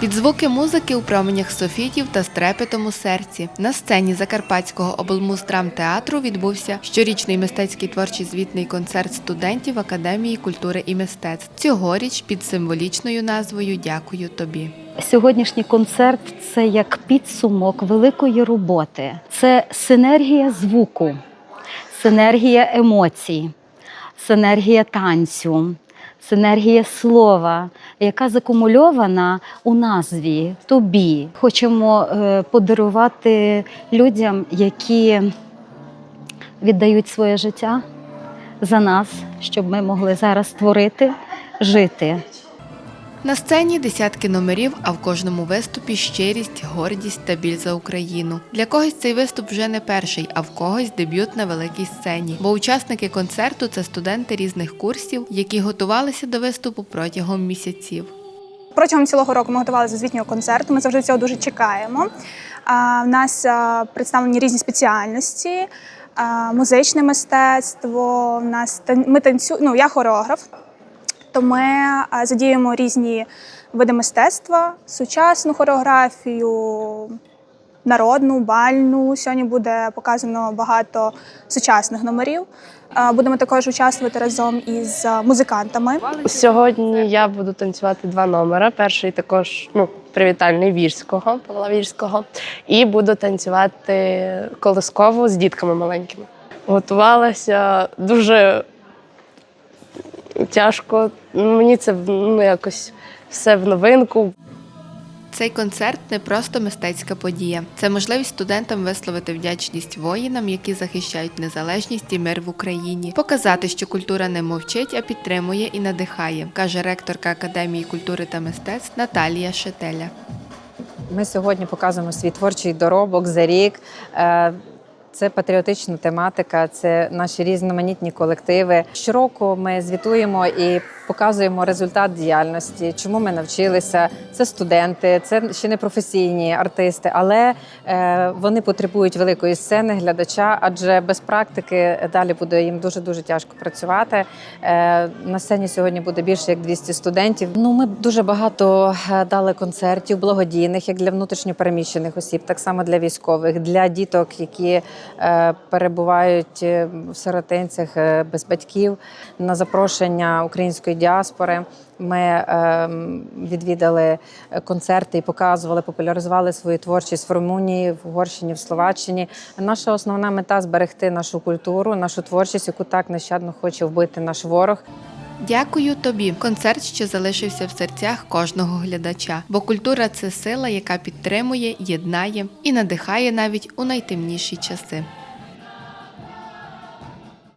Під звуки музики у променях софітів та стрепетом у серці на сцені Закарпатського облмуздрамтеатру відбувся щорічний мистецький творчий звітний концерт студентів Академії культури і мистецтв. Цьогоріч під символічною назвою Дякую тобі. Сьогоднішній концерт це як підсумок великої роботи. Це синергія звуку, синергія емоцій, синергія танцю, синергія слова, яка закумульована у назві тобі. Хочемо е, подарувати людям, які віддають своє життя за нас, щоб ми могли зараз творити, жити. На сцені десятки номерів, а в кожному виступі щирість, гордість та біль за Україну. Для когось цей виступ вже не перший, а в когось дебют на великій сцені. Бо учасники концерту це студенти різних курсів, які готувалися до виступу протягом місяців. Протягом цілого року ми готувалися до звітнього концерту. Ми завжди цього дуже чекаємо. В нас представлені різні спеціальності, музичне мистецтво. В нас ми танцю... ну, я хореограф, то ми задіємо різні види мистецтва, сучасну хореографію, народну, бальну. Сьогодні буде показано багато сучасних номерів. Будемо також участвувати разом із музикантами. Сьогодні я буду танцювати два номера. Перший також ну, привітальний вірського, Павла Вірського. І буду танцювати колискову з дітками маленькими. Готувалася дуже тяжко. Мені це ну, якось все в новинку. Цей концерт не просто мистецька подія. Це можливість студентам висловити вдячність воїнам, які захищають незалежність і мир в Україні, показати, що культура не мовчить, а підтримує і надихає, каже ректорка Академії культури та мистецтв Наталія Шетеля. Ми сьогодні показуємо свій творчий доробок за рік. Це патріотична тематика, це наші різноманітні колективи. Щороку ми звітуємо і показуємо результат діяльності, чому ми навчилися. Це студенти, це ще не професійні артисти, але е, вони потребують великої сцени глядача, адже без практики далі буде їм дуже дуже тяжко працювати. Е, На сцені сьогодні буде більше як 200 студентів. Ну ми дуже багато е, дали концертів благодійних, як для внутрішньопереміщених осіб, так само для військових, для діток, які е, перебувають е, в сиротинцях е, без батьків. На запрошення української діаспори ми е, відвідали концерти і показували, популяризували свою творчість в Румунії, в Угорщині, в Словаччині. Наша основна мета зберегти нашу культуру, нашу творчість, яку так нещадно хоче вбити наш ворог. Дякую тобі. Концерт ще залишився в серцях кожного глядача, бо культура це сила, яка підтримує, єднає і надихає навіть у найтемніші часи.